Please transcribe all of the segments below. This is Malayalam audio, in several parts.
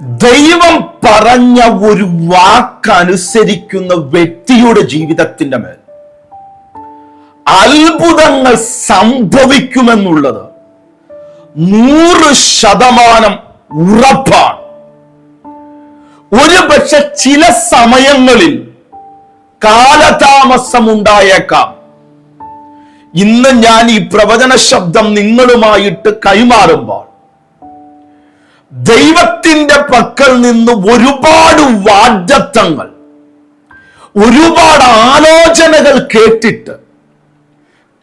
ദൈവം പറഞ്ഞ ഒരു വാക്കനുസരിക്കുന്ന വ്യക്തിയുടെ ജീവിതത്തിന്റെ മേൽ അത്ഭുതങ്ങൾ സംഭവിക്കുമെന്നുള്ളത് നൂറ് ശതമാനം ഉറപ്പാണ്. ഒരു പക്ഷെ ചില സമയങ്ങളിൽ കാലതാമസം ഉണ്ടായേക്കാം ഇന്ന് ഞാൻ ഈ പ്രവചന ശബ്ദം നിങ്ങളുമായിട്ട് കൈമാറുമ്പോൾ ദൈവത്തിന്റെ പക്കൽ നിന്ന് ഒരുപാട് വാഗ്ദത്തങ്ങൾ ഒരുപാട് ആലോചനകൾ കേട്ടിട്ട്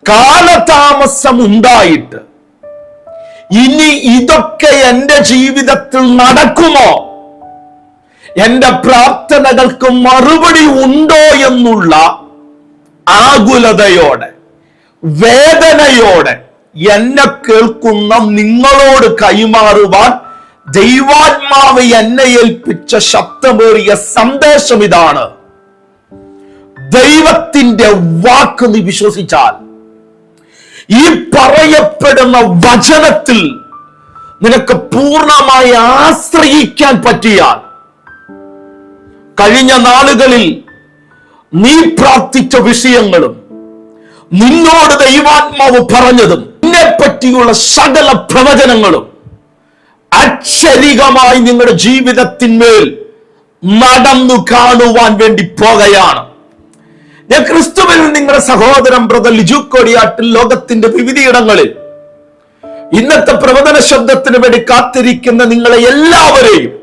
കാലതാമസം ഉണ്ടായിട്ട് ഇനി ഇതൊക്കെ എന്റെ ജീവിതത്തിൽ നടക്കുമോ? എന്റെ പ്രാർത്ഥനകൾക്ക് മറുപടി ഉണ്ടോ എന്നുള്ള ആകുലതയോടെ വേദനയോടെ എന്നെ കേൾക്കുന്ന നിങ്ങളോട് കൈമാറുവാൻ ദൈവാത്മാവ് എന്നെ ഏൽപ്പിച്ച ശബ്ദമേറിയ സന്ദേശം ഇതാണ്. ദൈവത്തിന്റെ വാക്ക് നീ വിശ്വസിച്ചാൽ ഈ പറയപ്പെടുന്ന വചനത്തിൽ നിനക്ക് പൂർണമായി ആശ്രയിക്കാൻ പറ്റിയാൽ കഴിഞ്ഞ നാളുകളിൽ നീ പ്രാർത്ഥിച്ച വിഷയങ്ങളും നിന്നോട് ദൈവാത്മാവ് പറഞ്ഞതും നിന്നെ പറ്റിയുള്ള സകല പ്രവചനങ്ങളും അക്ഷരികമായി നിങ്ങളുടെ ജീവിതത്തിന്മേൽ നടന്നു കാണുവാൻ വേണ്ടി പോകുകയാണ്. ഞാൻ ക്രിസ്തുവിൽ നിങ്ങളുടെ സഹോദരൻ ബ്രദർ ലിജു കൊടിയാട്ടിൽ ലോകത്തിന്റെ വിവിധയിടങ്ങളിൽ ഇന്നത്തെ പ്രവചന ശബ്ദത്തിന് വേണ്ടി കാത്തിരിക്കുന്ന നിങ്ങളെ എല്ലാവരെയും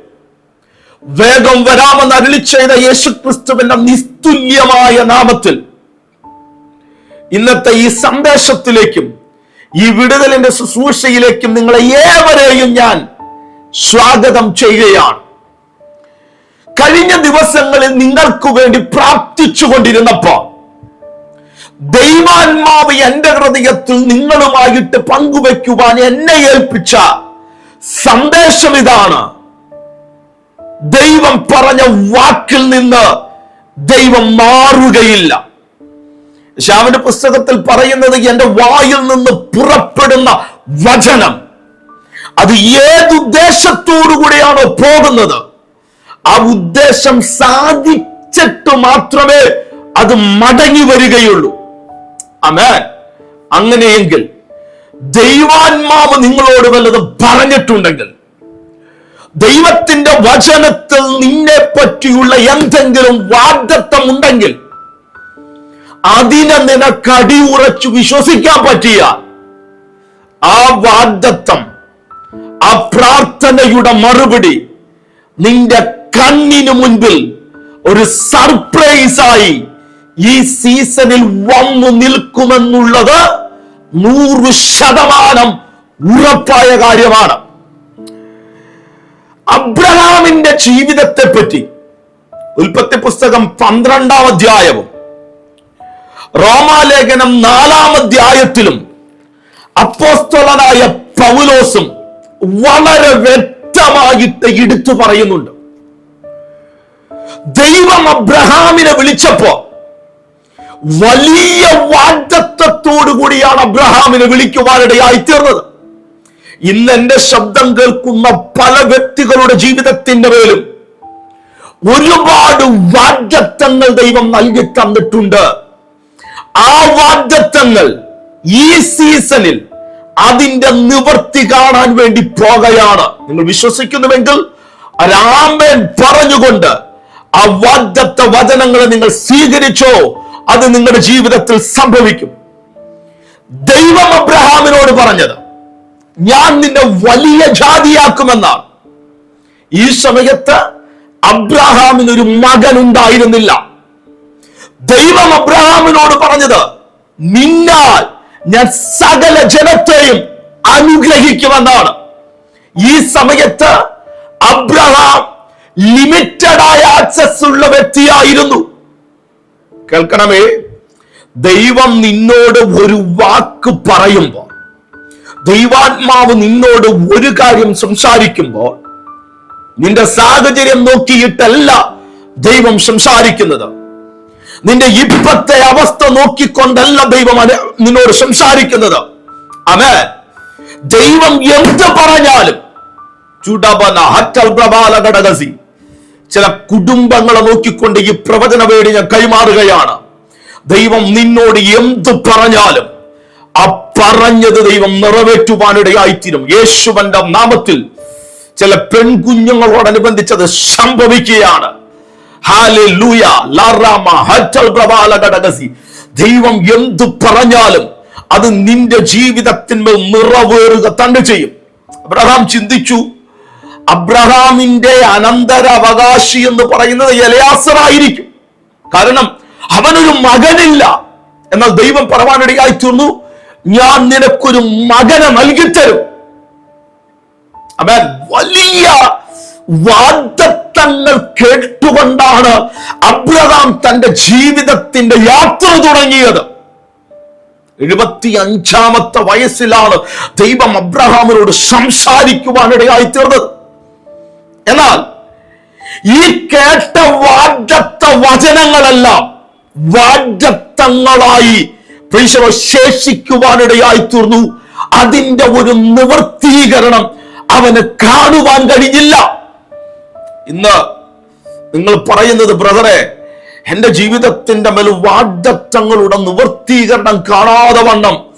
വേഗം വരാമെന്ന് അരുളി ചെയ്ത യേശു ക്രിസ്തുവിന്റെ നിസ്തുല്യമായ നാമത്തിൽ ഇന്നത്തെ ഈ സന്ദേശത്തിലേക്കും ഈ വിടുതലിന്റെ ശുശ്രൂഷയിലേക്കും നിങ്ങളെ ഏവരെയും ഞാൻ സ്വാഗതം ചെയ്യുകയാണ്. കഴിഞ്ഞ ദിവസങ്ങളിൽ നിങ്ങൾക്ക് വേണ്ടി പ്രാർത്ഥിച്ചു കൊണ്ടിരുന്നപ്പോ ദൈവാത്മാവ് എന്റെ ഹൃദയത്തിൽ നിങ്ങളുമായിട്ട് പങ്കുവെക്കുവാൻ എന്നെ ഏൽപ്പിച്ച സന്ദേശം ഇതാണ്. ദൈവം പറഞ്ഞ വാക്കിൽ നിന്ന് ദൈവം മാറുകയില്ല. ശാവിന്റെ പുസ്തകത്തിൽ പറയുന്നത് എന്റെ വായിൽ നിന്ന് പുറപ്പെടുന്ന വചനം. അത് ഏതുദ്ദേശത്തോടു കൂടെയാണോ പോകുന്നത്? ആ ഉദ്ദേശം സാധിച്ചിട്ട് മാത്രമേ അത് മടങ്ങി വരികയുള്ളൂ. അമേ അങ്ങനെയെങ്കിൽ ദൈവാത്മാവ് നിങ്ങളോട് വല്ലതും പറഞ്ഞിട്ടുണ്ടെങ്കിൽ ദൈവത്തിന്റെ വചനത്തിൽ നിന്നെ പറ്റിയുള്ള എന്തെങ്കിലും വാഗ്ദത്തം ഉണ്ടെങ്കിൽ അതിനെ നിനക്ക് അടിയുറച്ചു വിശ്വസിക്കാൻ പറ്റിയ ആ വാഗ്ദത്തം ആ പ്രാർത്ഥനയുടെ മറുപടി നിന്റെ കണ്ണിന് മുൻപിൽ ഒരു സർപ്രൈസ് ആയി ഈ സീസണിൽ വന്നു നിൽക്കുമെന്നുള്ളത് നൂറ് ശതമാനം ഉറപ്പായ കാര്യമാണ്. അബ്രഹാമിന്റെ ജീവിതത്തെ പറ്റി ഉൽപ്പത്തി പുസ്തകം പന്ത്രണ്ടാം അധ്യായവും റോമാലേഖനം നാലാം അധ്യായത്തിലും അപ്പോസ്തലനായ പൗലോസും വളരെ വ്യക്തമായിട്ട് എടുത്തു പറയുന്നുണ്ട്. ദൈവം അബ്രഹാമിനെ വിളിച്ചപ്പോ വലിയ കൂടിയാണ് അബ്രഹാമിനെ വിളിക്കുവാനിടയായി തീർന്നത്. ഇന്ന് എന്റെ ശബ്ദം കേൾക്കുന്ന പല വ്യക്തികളുടെ ജീവിതത്തിന്റെ മേലും ഒരുപാട് വാഗ്ദത്തങ്ങൾ ദൈവം നൽകി തന്നിട്ടുണ്ട്. ആ വാഗ്ദത്തങ്ങൾ ഈ സീസണിൽ അതിന്റെ നിവർത്തി കാണാൻ വേണ്ടി പോകുകയാണ്. നിങ്ങൾ വിശ്വസിക്കുന്നുവെങ്കിൽ രാമൻ പറഞ്ഞുകൊണ്ട് ആ വാഗ്ദത്ത വചനങ്ങളെ നിങ്ങൾ സ്വീകരിച്ചോ അത് നിങ്ങളുടെ ജീവിതത്തിൽ സംഭവിക്കും. ദൈവം അബ്രഹാമിനോട് പറഞ്ഞത് ഞാൻ നിന്നെ വലിയ ജാതിയാക്കുമെന്നാണ്. ഈ സമയത്ത് അബ്രഹാമിന് ഒരു മകൻ ഉണ്ടായിരുന്നില്ല ദൈവം അബ്രഹാമിനോട് പറഞ്ഞത് നിന്നാൽ ഞാൻ സകല ജനത്തെയും അനുഗ്രഹിക്കുമെന്നാണ്. ഈ സമയത്ത് അബ്രഹാം ലിമിറ്റഡ് ആയ ആക്സസ് ഉള്ള വ്യക്തിയായിരുന്നു. കേൾക്കണമേ ദൈവം നിന്നോട് ഒരു വാക്ക് പറയുമ്പോൾ ദൈവാത്മാവ് നിന്നോട് ഒരു കാര്യം സംസാരിക്കുമ്പോൾ നിന്റെ സാഹചര്യം നോക്കിയിട്ടല്ല ദൈവം സംസാരിക്കുന്നത്. നിന്റെ ഇപ്പത്തെ അവസ്ഥ നോക്കിക്കൊണ്ടല്ല ദൈവം നിന്നോട് സംസാരിക്കുന്നത്. അമേ ദൈവം എന്ത് പറഞ്ഞാലും ചില കുടുംബങ്ങളെ നോക്കിക്കൊണ്ട് ഈ പ്രവചന വേടി ഞാൻ കൈമാറുകയാണ്. ദൈവം നിന്നോട് എന്ത് പറഞ്ഞാലും ആ പറഞ്ഞത് ദൈവം നിറവേറ്റുവാനിടയായിത്തീരും. യേശുവന്റെ നാമത്തിൽ ചില പെൺകുഞ്ഞുങ്ങളോടനുബന്ധിച്ചത് സംഭവിക്കുകയാണ്. ദൈവം എന്തു പറഞ്ഞാലും അത് നിന്റെ ജീവിതത്തിന്മേൽ നിറവേറുക തന്നെ ചെയ്യും. അബ്രഹാം ചിന്തിച്ചു അബ്രഹാമിന്റെ അനന്തരാവകാശി എന്ന് പറയുന്നത് എലയാസറായിരിക്കും. കാരണം അവനൊരു മകനില്ല. എന്നാൽ ദൈവം പറവാനിടയായി തീർന്നു ഞാൻ നിനക്കൊരു മകനെ നൽകിത്തരും. അവൻ വലിയ വാദത്തങ്ങൾ കേട്ടുകൊണ്ടാണ് അബ്രഹാം തന്റെ ജീവിതത്തിന്റെ യാത്ര തുടങ്ങിയത്. എഴുപത്തി അഞ്ചാമത്തെ വയസ്സിലാണ് ദൈവം അബ്രഹാമിനോട് സംസാരിക്കുവാനിടയായി തീർന്നത് എന്നാൽ ഈ കേട്ട വാഗ്ദത്ത വചനങ്ങളെല്ലാം വാഗ്ദത്തങ്ങളായി ശേഷിക്കുവാനിടയായി തീർന്നു അതിന്റെ ഒരു നിവർത്തീകരണം അവന് കാണുവാൻ കഴിഞ്ഞില്ല. ഇന്ന് നിങ്ങൾ പറയുന്നത് ബ്രദറെ എന്റെ ജീവിതത്തിന്റെ മേൽ വാഗ്ദത്തങ്ങളുടെ നിവർത്തീകരണം കാണാതെ വണ്ണം.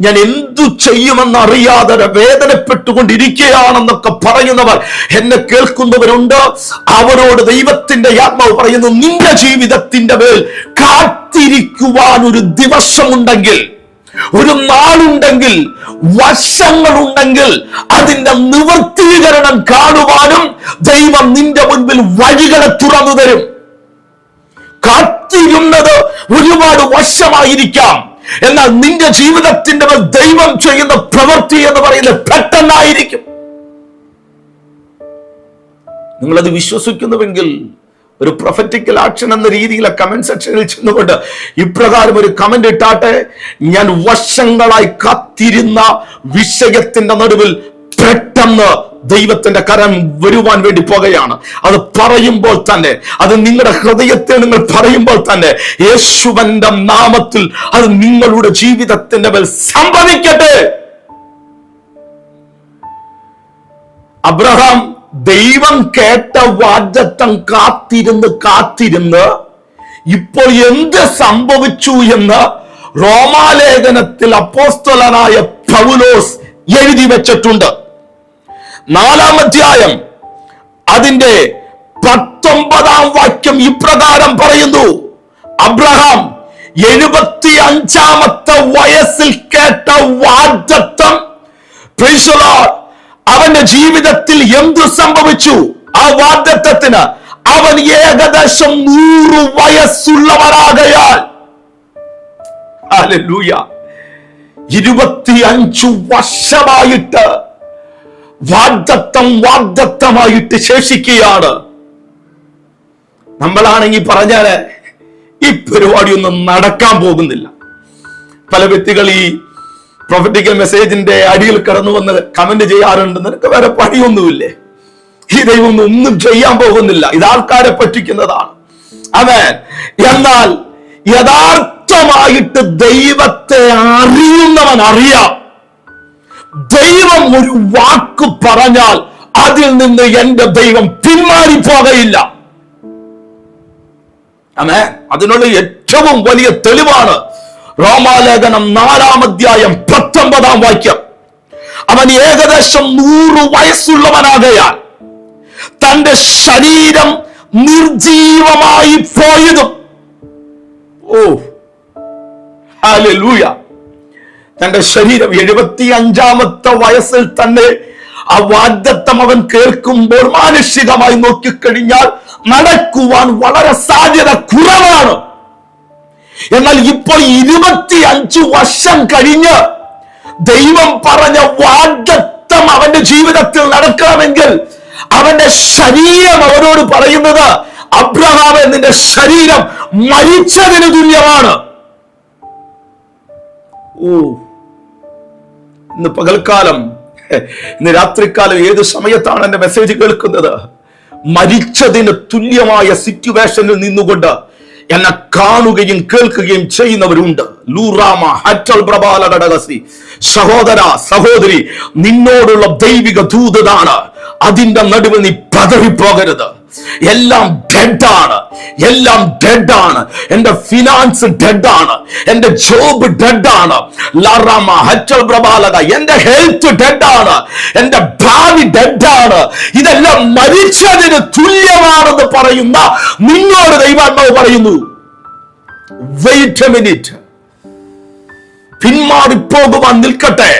ഞാൻ എന്തു ചെയ്യുമെന്ന് അറിയാതെ വേദനപ്പെട്ടുകൊണ്ടിരിക്കുകയാണെന്നൊക്കെ പറയുന്നവർ എന്നെ കേൾക്കുന്നവരുണ്ട്. അവരോട് ദൈവത്തിന്റെ ആത്മാവ് പറയുന്നു നിന്റെ ജീവിതത്തിന്റെ മേൽ കാത്തിരിക്കുവാൻ ഒരു ദിവസമുണ്ടെങ്കിൽ ഒരു നാളുണ്ടെങ്കിൽ വർഷങ്ങളുണ്ടെങ്കിൽ അതിന്റെ നിവർത്തീകരണം കാണുവാനും ദൈവം നിന്റെ മുൻപിൽ വഴികളെ തുറന്നു തരും. കാത്തിരുന്നത് ഒരുപാട് വർഷമായിരിക്കാം. എന്നാൽ നിന്റെ ജീവിതത്തിന്റെ ദൈവം ചെയ്യുന്ന പ്രവൃത്തി എന്ന് പറയുന്നത് പെട്ടെന്നായിരിക്കും. നിങ്ങളത് വിശ്വസിക്കുന്നുവെങ്കിൽ ഒരു പ്രൊഫറ്റിക്കൽ ആക്ഷൻ എന്ന രീതിയിലെ കമന്റ് സെക്ഷനിൽ ചെന്നുകൊണ്ട് ഇപ്രകാരം ഒരു കമന്റ് ഇട്ടാട്ടെ ഞാൻ വർഷങ്ങളായി കാത്തിരുന്ന വിഷയത്തിന്റെ നടുവിൽ പെട്ടെന്ന് ദൈവത്തിന്റെ കരം വരുവാൻ വേണ്ടി പോകുകയാണ്. അത് പറയുമ്പോൾ തന്നെ അത് നിങ്ങളുടെ ഹൃദയത്തെ നിങ്ങൾ പറയുമ്പോൾ തന്നെ യേശുവന്റെ നാമത്തിൽ അത് നിങ്ങളുടെ ജീവിതത്തിന്റെ മേൽ സംഭവിക്കട്ടെ. അബ്രഹാം ദൈവം കേട്ട വാഗ്ദത്തം കാത്തിരുന്ന് കാത്തിരുന്ന് ഇപ്പോൾ എന്ത് സംഭവിച്ചു എന്ന് റോമാലേഖനത്തിൽ അപ്പോസ്തലനായ പൗലോസ് എഴുതി വെച്ചിട്ടുണ്ട് നാലാം അധ്യായം അതിന്റെ പത്തൊമ്പതാം വാക്യം ഇപ്രകാരം പറയുന്നു അബ്രഹാം എഴുപത്തി അഞ്ചാമത്തെ വയസ്സിൽ കേട്ട വാഗ്ദത്തം. അവന്റെ ജീവിതത്തിൽ എന്തു സംഭവിച്ചു? ആ വാർദ്ധത്വത്തിന് അവൻ ഏകദേശം നൂറ് വയസ്സുള്ളവരാകയാൽ ഇരുപത്തിയഞ്ചു വർഷമായിട്ട് വാഗ്ദത്തം വാഗ്ദത്തമായിട്ട് ശേഷിക്കുകയാണ്. നമ്മളാണെങ്കിൽ പറഞ്ഞാൽ ഈ പരിപാടിയൊന്നും നടക്കാൻ പോകുന്നില്ല. പല വ്യക്തികൾ ഈ പ്രൊഫറ്റിക്കൽ മെസ്സേജിന്റെ അടിയിൽ കടന്നു വന്ന് കമന്റ് ചെയ്യാറുണ്ട്. നിനക്ക് വേറെ പണിയൊന്നുമില്ലേ? ഈ ദൈവം ഒന്നും ചെയ്യാൻ പോകുന്നില്ല. ഇത് ആൾക്കാരെ പറ്റിക്കുന്നതാണ്. അവൻ എന്നാൽ യഥാർത്ഥമായിട്ട് ദൈവത്തെ അറിയുന്നവൻ അറിയാം. ദൈവം ഒരു വാക്ക് പറഞ്ഞാൽ അതിൽ നിന്ന് എന്റെ ദൈവം പിന്മാറിപ്പോകയില്ല. അമേ അതിനുള്ള ഏറ്റവും വലിയ തെളിവാണ് റോമാലേഖനം നാലാം അധ്യായം പത്തൊമ്പതാം വാക്യം. അവൻ ഏകദേശം നൂറ് വയസ്സുള്ളവനാകയാൽ തന്റെ ശരീരം നിർജീവമായി പോയതും. ഓ ഹാലൂയ തന്റെ ശരീരം എഴുപത്തി അഞ്ചാമത്തെ വയസ്സിൽ തന്നെ ആ വാഗ്ദത്തം അവൻ കേൾക്കുമ്പോൾ മാനുഷികമായി നോക്കിക്കഴിഞ്ഞാൽ നടക്കുവാൻ വളരെ സാധ്യത കുറവാണ്. എന്നാൽ ഇപ്പോൾ ഇരുപത്തി അഞ്ചു വർഷം കഴിഞ്ഞ് ദൈവം പറഞ്ഞ വാഗ്ദത്തം അവന്റെ ജീവിതത്തിൽ നടക്കണമെങ്കിൽ അവന്റെ ശരീരം അവനോട് പറയുന്നത് അബ്രഹാം നിന്റെ ശരീരം മരിച്ചതിന് തുല്യമാണ്. ഓ ഇന്ന് പകൽക്കാലം ഇന്ന് രാത്രിക്കാലം ഏത് സമയത്താണ് എന്റെ മെസ്സേജ് കേൾക്കുന്നത്? മരിച്ചതിന് തുല്യമായ സിറ്റുവേഷനിൽ നിന്നുകൊണ്ട് എന്നെ കാണുകയും കേൾക്കുകയും ചെയ്യുന്നവരുണ്ട്. ലൂറാമ ഹറ്റൽ പ്രബാല ഘടകസി സഹോദര സഹോദരി നിന്നോടുള്ള ദൈവിക ദൂതതാണ് അതിന്റെ നടുവ് നീ പതറിപ്പോകരുത്. എല്ലാം ഡെഡാണ് എല്ലാം ഡെഡാണ് എന്റെ ഫിനാൻസ് ഡെഡാണ് എന്റെ ജോബ് ഡെഡാണ് ലറമ ഹച്ചൽ പ്രബാലക എന്റെ ഹെൽത്ത് ഡെഡാണ് എന്റെ ഭാവി ഡെഡാണ് ഇതെല്ലാം മരിച്ചതിന് തുല്യമാണെന്ന് പറയുന്ന നിന്നോട് ദൈവാത്മാവ് പറയുന്നു. വെയിറ്റ് എ മിനിറ്റ് പിന്മാറിപ്പോകുവാൻ നിൽക്കട്ടെ.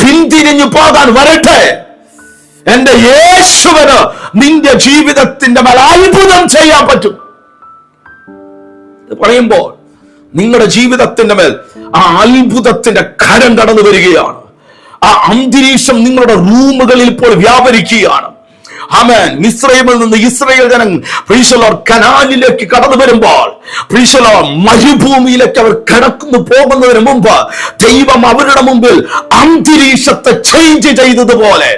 പിന്തിരിഞ്ഞു പോകാൻ വരട്ടെ. എന്റെ യേശുവിന് നിന്റെ ജീവിതത്തിന്റെ മേൽ അത്ഭുതം ചെയ്യാൻ പറ്റും. പറയുമ്പോൾ നിങ്ങളുടെ ജീവിതത്തിന്റെ മേൽ ആ അത്ഭുതത്തിന്റെ കരം കടന്നു വരികയാണ്. ആ അന്തരീക്ഷം നിങ്ങളുടെ റൂമുകളിൽ ഇപ്പോൾ വ്യാപരിക്കുകയാണ്. ആമേൻ. മിശ്രൈമിൽ നിന്ന് ഇസ്രയേൽ ജനം പ്രീശലോർ കനാലിലേക്ക് കടന്നു വരുമ്പോൾ പ്രീശലോർ മരുഭൂമിയിലേക്ക് അവർ കടക്കുന്നു പോകുന്നതിന് മുമ്പ് ദൈവം അവരുടെ മുമ്പിൽ അന്തരീക്ഷത്തെ ചേഞ്ച് ചെയ്തതുപോലെ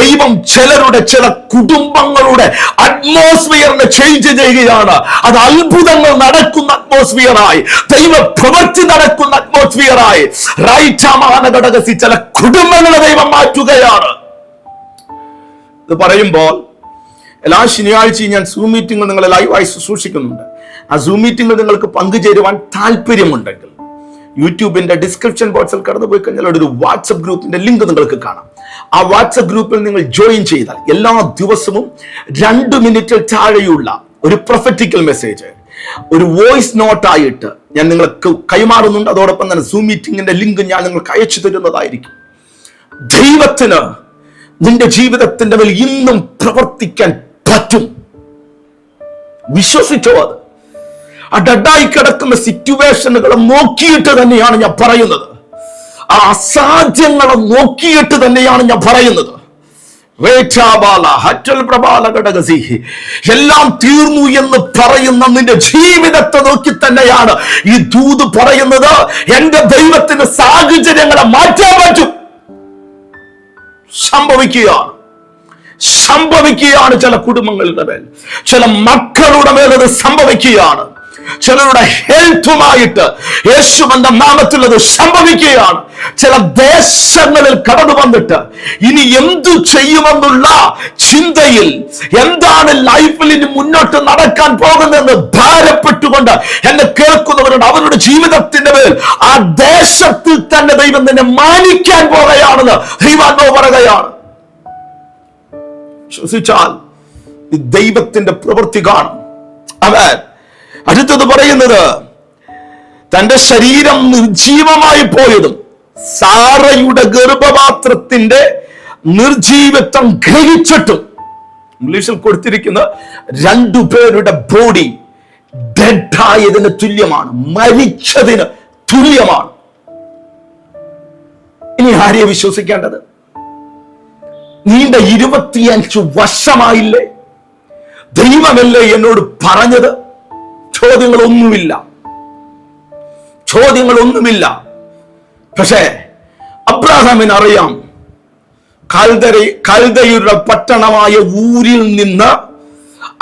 ദൈവം ചിലരുടെ ചില കുടുംബങ്ങളുടെ അറ്റ്മോസ്ഫിയറിനെ ചേഞ്ച് ചെയ്യുകയാണ്. അത് അത്ഭുതങ്ങൾ നടക്കുന്ന അറ്റ്മോസ്ഫിയറായി ദൈവ പ്രവൃത്തി നടക്കുന്ന അറ്റ്മോസ്ഫിയറായി റൈറ്റ് ചില കുടുംബങ്ങളെ ദൈവം മാറ്റുകയാണ് ഇത് പറയുമ്പോൾ എല്ലാ ശനിയാഴ്ചയും ഞാൻ സൂം മീറ്റിംഗ് നിങ്ങളെ ലൈവായി ശുശ്രൂഷിക്കുന്നുണ്ട്. ആ സൂം മീറ്റിംഗിൽ നിങ്ങൾക്ക് പങ്കുചേരുവാൻ താല്പര്യമുണ്ടെങ്കിൽ യൂട്യൂബിന്റെ ഡിസ്ക്രിപ്ഷൻ ബോക്സിൽ കടന്നു പോയി കഴിഞ്ഞാൽ ഒരു വാട്സപ്പ് ഗ്രൂപ്പിന്റെ ലിങ്ക് നിങ്ങൾക്ക് കാണാം. ആ വാട്സപ്പ് ഗ്രൂപ്പിൽ നിങ്ങൾ ജോയിൻ ചെയ്താൽ എല്ലാ ദിവസവും രണ്ട് മിനിറ്റിൽ താഴെയുള്ള ഒരു പ്രൊഫറ്റിക്കൽ മെസ്സേജ് ഒരു വോയിസ് നോട്ടായിട്ട് ഞാൻ നിങ്ങൾക്ക് കൈമാറുന്നുണ്ട്. അതോടൊപ്പം തന്നെ സൂം മീറ്റിംഗിന്റെ ലിങ്ക് ഞാൻ നിങ്ങൾക്ക് അയച്ചു തരുന്നതായിരിക്കും. ദൈവത്തിന് നിന്റെ ജീവിതത്തിന്റെ മേൽ ഇന്നും പ്രവർത്തിക്കാൻ പറ്റും. വിശ്വസിച്ചോ അത്? ആ ഡഡായി കിടക്കുന്ന സിറ്റുവേഷനുകളെ നോക്കിയിട്ട് തന്നെയാണ് ഞാൻ പറയുന്നത്. ആ അസാധ്യങ്ങളെ നോക്കിയിട്ട് തന്നെയാണ് ഞാൻ പറയുന്നത്. എല്ലാം തീർന്നു എന്ന് പറയുന്ന നിന്റെ ജീവിതത്തെ നോക്കി തന്നെയാണ് ഈ ദൂത് പറയുന്നത്. എന്റെ ദൈവത്തിന് സാഹചര്യങ്ങളെ മാറ്റാൻ പറ്റും. സംഭവിക്കുകയാണ്. സംഭവിക്കുകയാണ് ചില കുടുംബങ്ങളുടെ മേൽ. ചില മക്കളുടെ മേൽ അത് സംഭവിക്കുകയാണ്. ചിലരുടെ ഹെൽത്തുമായിട്ട് യേശുവന്റെ നാമത്തിൽ അത് സംഭവിക്കുകയാണ്. ചില ദേശങ്ങളിൽ കടന്നു വന്നിട്ട് ഇനി എന്തു ചെയ്യുമെന്നുള്ള ചിന്തയിൽ എന്താണ് ലൈഫിൽ ഇനി മുന്നോട്ട് നടക്കാൻ പോകുന്നതെന്ന് ഭാരപ്പെട്ടുകൊണ്ട് എന്നെ കേൾക്കുന്നവരുണ്ട്. അവരുടെ ജീവിതത്തിന്റെ മേൽ ആ ദേശത്തിൽ തന്നെ ദൈവം തന്നെ മാനിക്കാൻ പോകുകയാണെന്ന് ദൈവാനോ പറയുകയാണ്. ശ്വസിച്ചാൽ ദൈവത്തിന്റെ പ്രവൃത്തി കാണും. അവൻ അടുത്തത് പറയുന്നത് തന്റെ ശരീരം നിർജീവമായി പോയതും സാറയുടെ ഗർഭപാത്രത്തിന്റെ നിർജീവത്വം ഗ്രഹിച്ചിട്ടും ഇംഗ്ലീഷിൽ കൊടുത്തിരിക്കുന്ന രണ്ടു പേരുടെ ബോഡി ഡെഡായതിന് തുല്യമാണ് മരിച്ചതിന് തുല്യമാണ്. ഇനി ആരെയെ വിശ്വസിക്കേണ്ടത്? നീണ്ട ഇരുപത്തിയഞ്ച് വർഷമായില്ലേ? ദൈവമല്ലേ എന്നോട് പറഞ്ഞത്? ചോദ്യങ്ങളൊന്നുമില്ല. ചോദ്യങ്ങളൊന്നുമില്ല. പക്ഷേ അബ്രാഹാമിന് അറിയാം കൽതരി കൽദയുടെ പട്ടണമായ ഊരിൽ നിന്ന്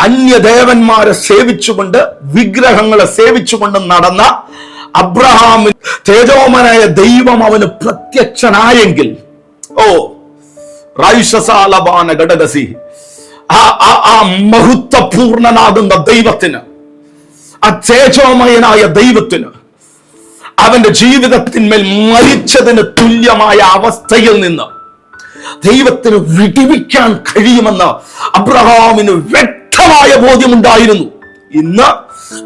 അന്യദേവന്മാരെ സേവിച്ചുകൊണ്ട് വിഗ്രഹങ്ങളെ സേവിച്ചുകൊണ്ട് നടന്ന അബ്രഹാമിൻ തേജോമനായ ദൈവം അവന് പ്രത്യക്ഷനായെങ്കിൽ ഓ റൈഷസാലബാന ആ മഹത്വപൂർണനാകുന്ന ദൈവത്തിന് ആ തേജോമയനായ ദൈവത്തിന് അവന്റെ ജീവിതത്തിന്മേൽ മരിച്ചതിന് തുല്യമായ അവസ്ഥയിൽ നിന്ന് ദൈവത്തിന് വിടിവിക്കാൻ കഴിയുമെന്ന് അബ്രഹാമിന് വ്യക്തമായ ബോധ്യമുണ്ടായിരുന്നു. ഇന്ന്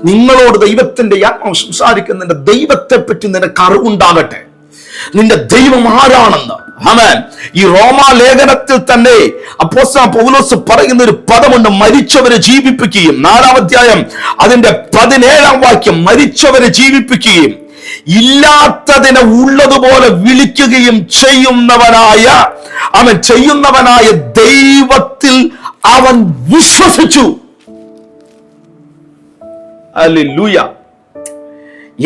നിങ്ങളോട് ദൈവത്തിന്റെ ആത്മാവ് സംസാരിക്കുന്നതിന്റെ ദൈവത്തെ പറ്റി നിനക്ക് അറിവുണ്ടാകട്ടെ. നിന്റെ ദൈവം ആരാണെന്ന് ആമേൻ. ഈ റോമാ ലേഖനത്തിൽ തന്നെ അപ്പോസ്തലൻ പൗലോസ് പറയുന്ന ഒരു പദമുണ്ട് മരിച്ചവരെ ജീവിപ്പിക്കുകയും. നാലാം അധ്യായം അതിന്റെ പതിനേഴാം വാക്യം മരിച്ചവരെ ജീവിപ്പിക്കുകയും. ഇല്ലാത്തതിനെ ഉള്ളതുപോലെ വിളിക്കുകയും ചെയ്യുന്നവനായ അവൻ ചെയ്യുന്നവനായ ദൈവത്തിൽ അവൻ വിശ്വസിച്ചു. ഹല്ലേലൂയ.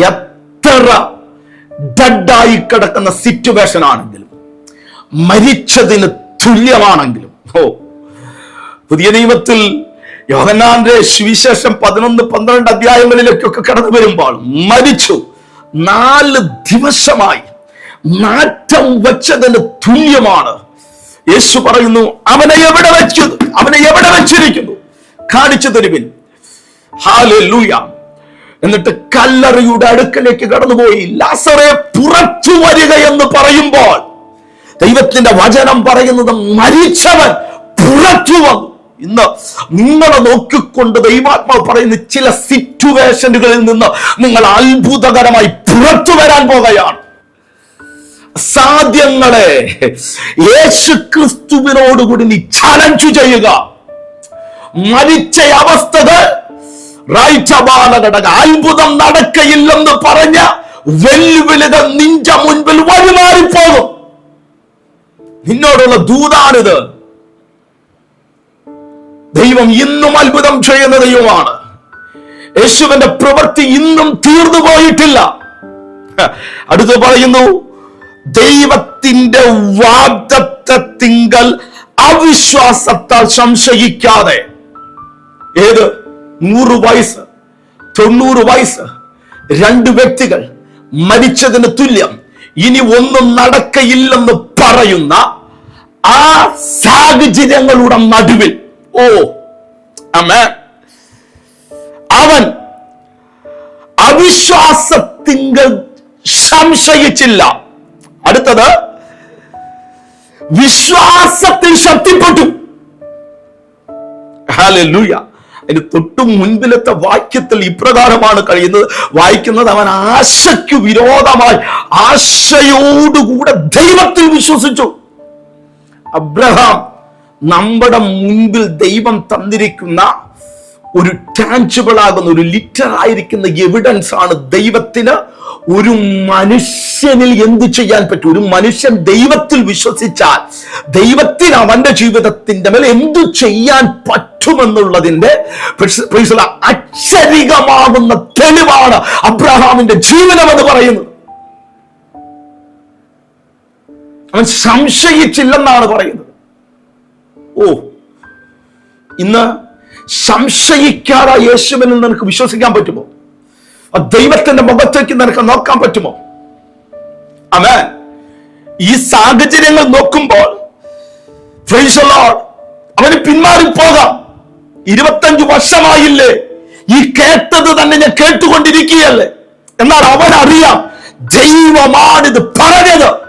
എത്ര ഡഡായി കിടക്കുന്ന സിറ്റുവേഷൻ ആണെങ്കിലും മരിച്ചതിന് തുല്യമാണെങ്കിലും. ഓ പുതിയ നിയമത്തിൽ യോഹന്നാന്റെ സുവിശേഷം പതിനൊന്ന് പന്ത്രണ്ട് അധ്യായങ്ങളിലേക്കൊക്കെ കടന്നു വരുമ്പോൾ മരിച്ചു. നാല് ദിവസമായി നാറ്റം വച്ചതിന് തുല്യമാണ്. യേശു പറയുന്നു അവനെ എവിടെ വെച്ചു അവനെ എവിടെ വെച്ചിരിക്കുന്നു? കാണിച്ചു തരുവിൻ. എന്നിട്ട് കല്ലറയുടെ അടുക്കലേക്ക് കടന്നുപോയി. ലാസറെ പുറത്തു വരിക എന്ന് പറയുമ്പോൾ ദൈവത്തിന്റെ വചനം പറയുന്നത് മരിച്ചവൻ പുറത്തു വന്നു ഇന്ന് നിങ്ങളെ നോക്കിക്കൊണ്ട് ദൈവാത്മാവ് പറയുന്ന ചില സിറ്റുവേഷനുകളിൽ നിന്ന് നിങ്ങൾ അത്ഭുതകരമായി പുറത്തു വരാൻ പോകുകയാണ് സാധ്യങ്ങളെ യേശു ക്രിസ്തുവിനോടുകൂടി നീ ചലഞ്ച് ചെയ്യുക. മരിച്ച അവസ്ഥകൾ അത്ഭുതം നടക്കയില്ലെന്ന് പറഞ്ഞ വെല്ലുവിളികൾ നിന്റെ മുൻപിൽ വഴിമാറിപ്പോകും. നിന്നോടുള്ള ദൂതാണിത്. ദൈവം ഇന്നും അത്ഭുതം ചെയ്യുന്ന ദൈവമാണ്. യേശുവിന്റെ പ്രവൃത്തി ഇന്നും തീർന്നു പോയിട്ടില്ല. അടുത്ത് പറയുന്നു ദൈവത്തിന്റെ വാഗ്ദത്തത്തിങ്കൽ അവിശ്വാസത്താൽ സംശയിക്കാതെ. ഏത്? നൂറ് വയസ്സ് തൊണ്ണൂറ് വയസ്സ് രണ്ട് വ്യക്തികൾ മരിച്ചതിന് തുല്യം. ഇനി ഒന്നും നടക്കയില്ലെന്ന് പറയുന്ന ആ സാഹചര്യങ്ങളുടെ നടുവിൽ. ഓ അമ്മ അവൻ അവിശ്വാസത്തിങ്കൽ സംശയിച്ചില്ല. അടുത്തത് വിശ്വാസത്തിൽ ശക്തിപ്പെട്ടു. ഹാലൂയ അതിന് തൊട്ടു മുൻപിലത്തെ വാക്യത്തിൽ ഇപ്രകാരമാണ് കഴിയുന്നത്. വായിക്കുന്നത് അവൻ ആശയ്ക്ക് വിരോധമായി ആശയോടുകൂടെ ദൈവത്തിൽ വിശ്വസിച്ചു. അബ്രഹാം നമ്മുടെ മുൻപിൽ ദൈവം തന്നിരിക്കുന്ന ഒരു ടാഞ്ചിബിൾ ആകുന്ന ഒരു ലിറ്റർ ആയിരിക്കുന്ന എവിഡൻസ് ആണ് ദൈവത്തിന്. ഒരു മനുഷ്യനിൽ എന്ത് ചെയ്യാൻ പറ്റും? ഒരു മനുഷ്യൻ ദൈവത്തിൽ വിശ്വസിച്ചാൽ ദൈവത്തിന് അവന്റെ ജീവിതത്തിന്റെ മേൽ എന്തു ചെയ്യാൻ പറ്റുമെന്നുള്ളതിന്റെ അക്ഷരികമാകുന്ന തെളിവാണ് അബ്രഹാമിന്റെ ജീവിതം എന്ന് പറയുന്നത്. അവൻ സംശയിച്ചില്ലെന്നാണ് പറയുന്നത്. ഓ ഇന്ന് സംശയിക്കാതെ യേശുവിനെ നിനക്ക് വിശ്വസിക്കാൻ പറ്റുമോ? ആ ദൈവത്തിന്റെ മുഖത്തേക്ക് നിനക്ക് നോക്കാൻ പറ്റുമോ? അവൻ ഈ സാഹചര്യങ്ങൾ നോക്കുമ്പോൾ അവന് പിന്മാറിപ്പോകാം ഇരുപത്തഞ്ചു വർഷമായില്ലേ? ഈ കേട്ടത് തന്നെ ഞാൻ കേട്ടുകൊണ്ടിരിക്കുകയല്ലേ? എന്നാൽ അവൻ അറിയാം ദൈവമാണിത് പറഞ്ഞത്.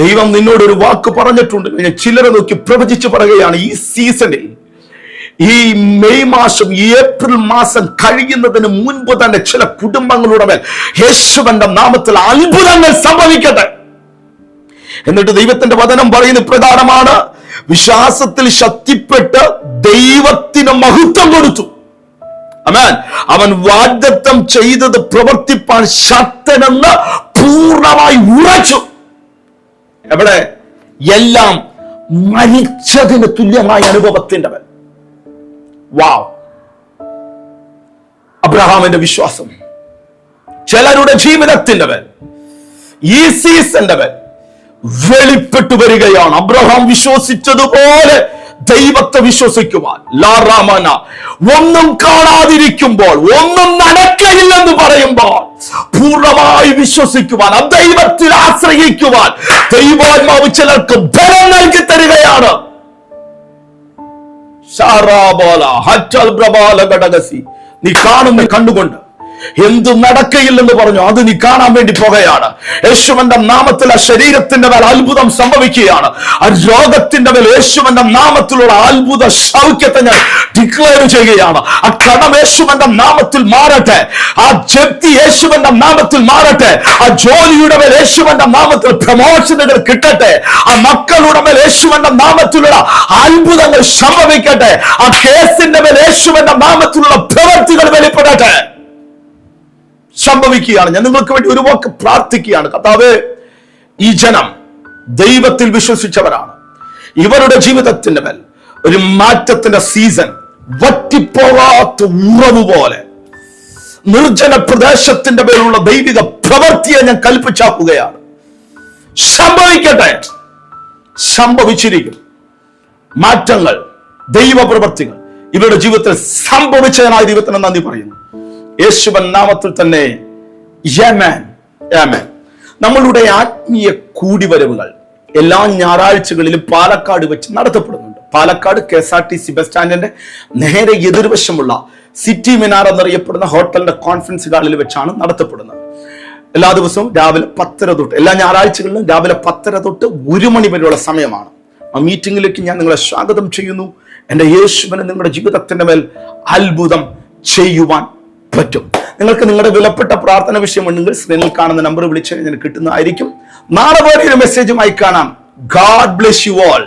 ദൈവം നിന്നോട് ഒരു വാക്ക് പറഞ്ഞിട്ടുണ്ട്. ഞാൻ ചിലരെ നോക്കി പ്രവചിച്ചു പറയുകയാണ് ഈ സീസണിൽ ഈ മെയ് മാസം ഏപ്രിൽ മാസം കഴിയുന്നതിന് മുൻപ് തന്നെ ചില കുടുംബങ്ങളുടെ മേൽ യേശുവന്റെ നാമത്തിൽ അത്ഭുതങ്ങൾ സംഭവിക്കട്ടെ. എന്നിട്ട് ദൈവത്തിന്റെ വചനം പറയുന്ന പ്രധാനമാണ് വിശ്വാസത്തിൽ ശക്തിപ്പെട്ട് ദൈവത്തിന് മഹത്വം കൊടുത്തു. അമാൻ. അവൻ വാഗ്ദത്തം ചെയ്തത് പ്രവർത്തിപ്പാൻ ശക്തനെന്ന് പൂർണമായി ഉറച്ചു. എവിടെ? എല്ലാം മരിച്ചതിന് തുല്യമായ അനുഭവത്തിന്റെ വാവ്. അബ്രഹാമിന്റെ വിശ്വാസം. ചിലരുടെ ജീവിതത്തിന്റെ ഈ സീസന്റെ വെളിപ്പെട്ടു വരികയാണ്. അബ്രഹാം വിശ്വസിച്ചതുപോലെ ദൈവത്തെ വിശ്വസിക്കുവാൻ. ലാറാമന ഒന്നും കാണാതിരിക്കുമ്പോൾ ഒന്നും നടക്കയില്ലെന്ന് പറയുമ്പോൾ പൂർണമായി വിശ്വസിക്കുവാൻ ആ ദൈവത്തിൽ ആശ്രയിക്കുവാൻ ദൈവാത്മാവ് ചിലർക്ക് ബലം നൽകി തരികയാണ്. നീ കാണുന്ന കണ്ടുകൊണ്ട് എന്തു നടക്കയില്ലെന്ന് പറഞ്ഞു. അത് നീ കാണാൻ വേണ്ടി പോകുകയാണ് യേശുവന്റെ നാമത്തിൽ ആ ശരീരത്തിന്റെ മേൽ അത്ഭുതം സംഭവിക്കുകയാണ്. ആ രോഗത്തിന്റെ മേൽ യേശുവന്റെ നാമത്തിലുള്ള അത്ഭുത സൗഖ്യത്തെ ഞാൻ ഡിക്ലെയർ ചെയ്യുകയാണ്. ആ കടം യേശുവന്റെ നാമത്തിൽ മാറട്ടെ. ആ ജപ്തി യേശുവന്റെ നാമത്തിൽ മാറട്ടെ. ആ ജോലിയുടെ മേൽ യേശുവന്റെ നാമത്തിൽ പ്രമോഷനുകൾ കിട്ടട്ടെ. ആ മക്കളുടെ മേൽ യേശുവന്റെ നാമത്തിലുള്ള അത്ഭുതങ്ങൾ സംഭവിക്കട്ടെ. ആ കേസിന്റെ മേൽ യേശുവന്റെ നാമത്തിലുള്ള പ്രവർത്തികൾ വെളിപ്പെടട്ടെ. സംഭവിക്കുകയാണ്. ഞാൻ നിങ്ങൾക്ക് വേണ്ടി ഒരു വാക്ക് പ്രാർത്ഥിക്കുകയാണ്. കർത്താവ് ഈ ജനം ദൈവത്തിൽ വിശ്വസിച്ചവരാണ്. ഇവരുടെ ജീവിതത്തിന്റെ മേൽ ഒരു മാറ്റത്തിന്റെ സീസൺ വറ്റിപ്പോകാത്ത ഉറവ് പോലെ നിർജന പ്രദേശത്തിന്റെ മേലുള്ള ദൈവിക പ്രവൃത്തിയെ ഞാൻ കൽപ്പിച്ചാക്കുകയാണ്. സംഭവിക്കട്ടെ. സംഭവിച്ചിരിക്കും. മാറ്റങ്ങൾ ദൈവപ്രവർത്തികൾ ഇവരുടെ ജീവിതത്തിൽ സംഭവിച്ചതിനായി ദൈവത്തിന് നന്ദി പറയുന്നു. യേശുവൻ നാമത്തിൽ തന്നെ നമ്മളുടെ ആത്മീയ കൂടിവരവുകൾ എല്ലാ ഞായറാഴ്ചകളിലും പാലക്കാട് വെച്ച് നടത്തപ്പെടുന്നുണ്ട്. Palakkad K S R T C bus സ്റ്റാൻഡിന്റെ നേരെ എതിർവശമുള്ള സിറ്റി മിനാർ എന്നറിയപ്പെടുന്ന ഹോട്ടലിന്റെ കോൺഫറൻസ് ഹാളിൽ വെച്ചാണ് നടത്തപ്പെടുന്നത്. എല്ലാ ദിവസവും രാവിലെ പത്തര തൊട്ട് എല്ലാ ഞായറാഴ്ചകളിലും രാവിലെ പത്തര തൊട്ട് ഒരു മണി വരെയുള്ള സമയമാണ്. ആ മീറ്റിംഗിലേക്ക് ഞാൻ നിങ്ങളെ സ്വാഗതം ചെയ്യുന്നു. എന്റെ യേശുവിനെ നിങ്ങളുടെ ജീവിതത്തിന്റെ മേൽ അത്ഭുതം ചെയ്യുവാൻ പറ്റും. നിങ്ങൾക്ക് നിങ്ങളുടെ വിലപ്പെട്ട പ്രാർത്ഥന വിഷയം ഉണ്ടെങ്കിൽ സ്ക്രീനിൽ കാണുന്ന നമ്പർ വിളിച്ചു കഴിഞ്ഞാൽ കിട്ടുന്നതായിരിക്കും. നാളെ പോലെ ഒരു മെസ്സേജുമായി കാണാം. God bless you all